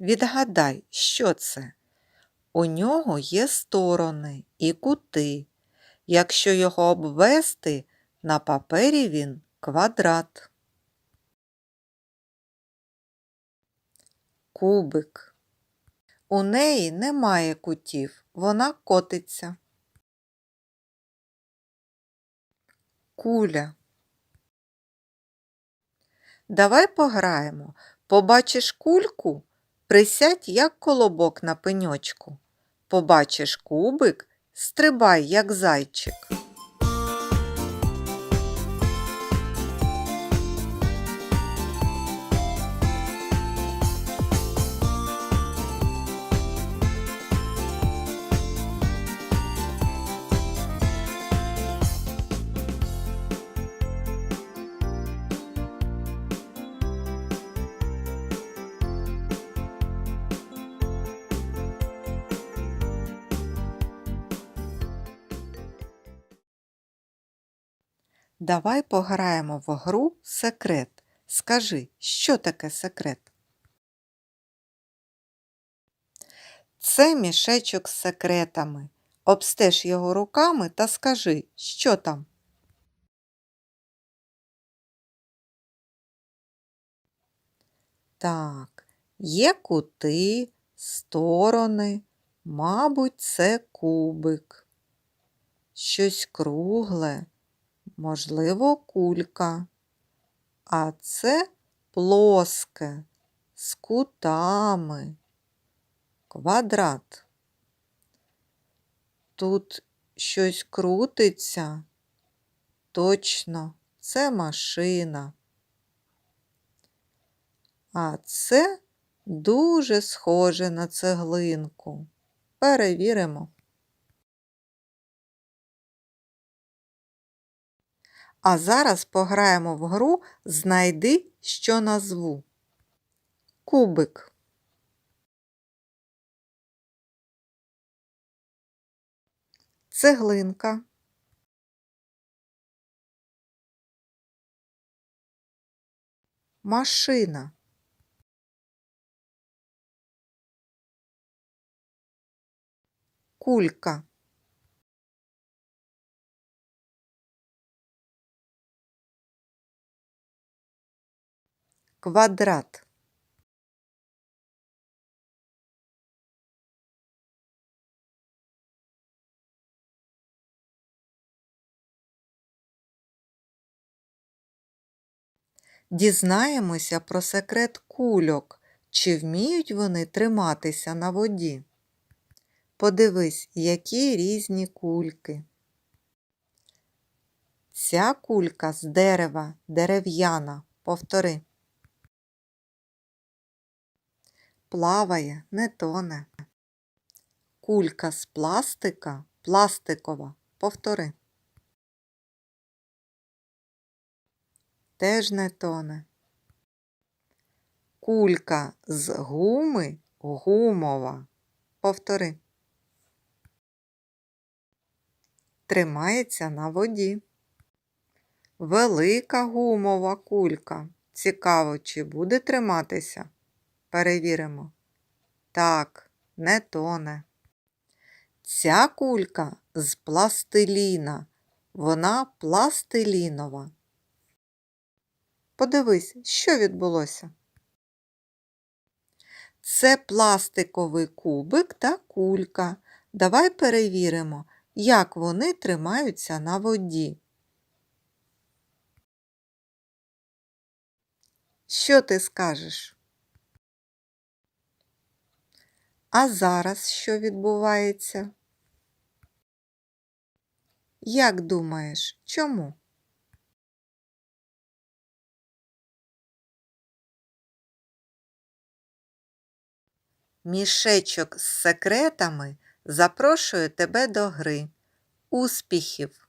Відгадай, що це? У нього є сторони і кути. Якщо його обвести, на папері він квадрат. Кубик. У неї немає кутів, вона котиться. Куля. Давай пограємо. Побачиш кульку, присядь, як колобок на пеньочку. Побачиш кубик, стрибай, як зайчик. Давай пограємо в гру секрет. Скажи, що таке секрет? Це мішечок з секретами. Обстеж його руками та скажи, що там. Так, є кути, сторони, мабуть, це кубик. Щось кругле, можливо, кулька. А це плоске з кутами. Квадрат. Тут щось крутиться. Точно, це машина. А це дуже схоже на цеглинку. Перевіримо. А зараз пограємо в гру Знайди, що назву. Кубик. Цеглинка. Машина. Кулька. Квадрат. Дізнаємося про секрет кульок, чи вміють вони триматися на воді. Подивись, які різні кульки. Ця кулька з дерева дерев'яна. Повтори. Плаває, не тоне. Кулька з пластика пластикова. Повтори. Теж не тоне. Кулька з гуми гумова. Повтори. Тримається на воді. Велика гумова кулька. Цікаво, чи буде триматися? Перевіримо. Так, не тоне. Ця кулька з пластиліна. Вона пластилінова. Подивись, що відбулося. Це пластиковий кубик та кулька. Давай перевіримо, як вони тримаються на воді. Що ти скажеш? А зараз що відбувається? Як думаєш, чому? Мішечок з секретами запрошує тебе до гри. Успіхів!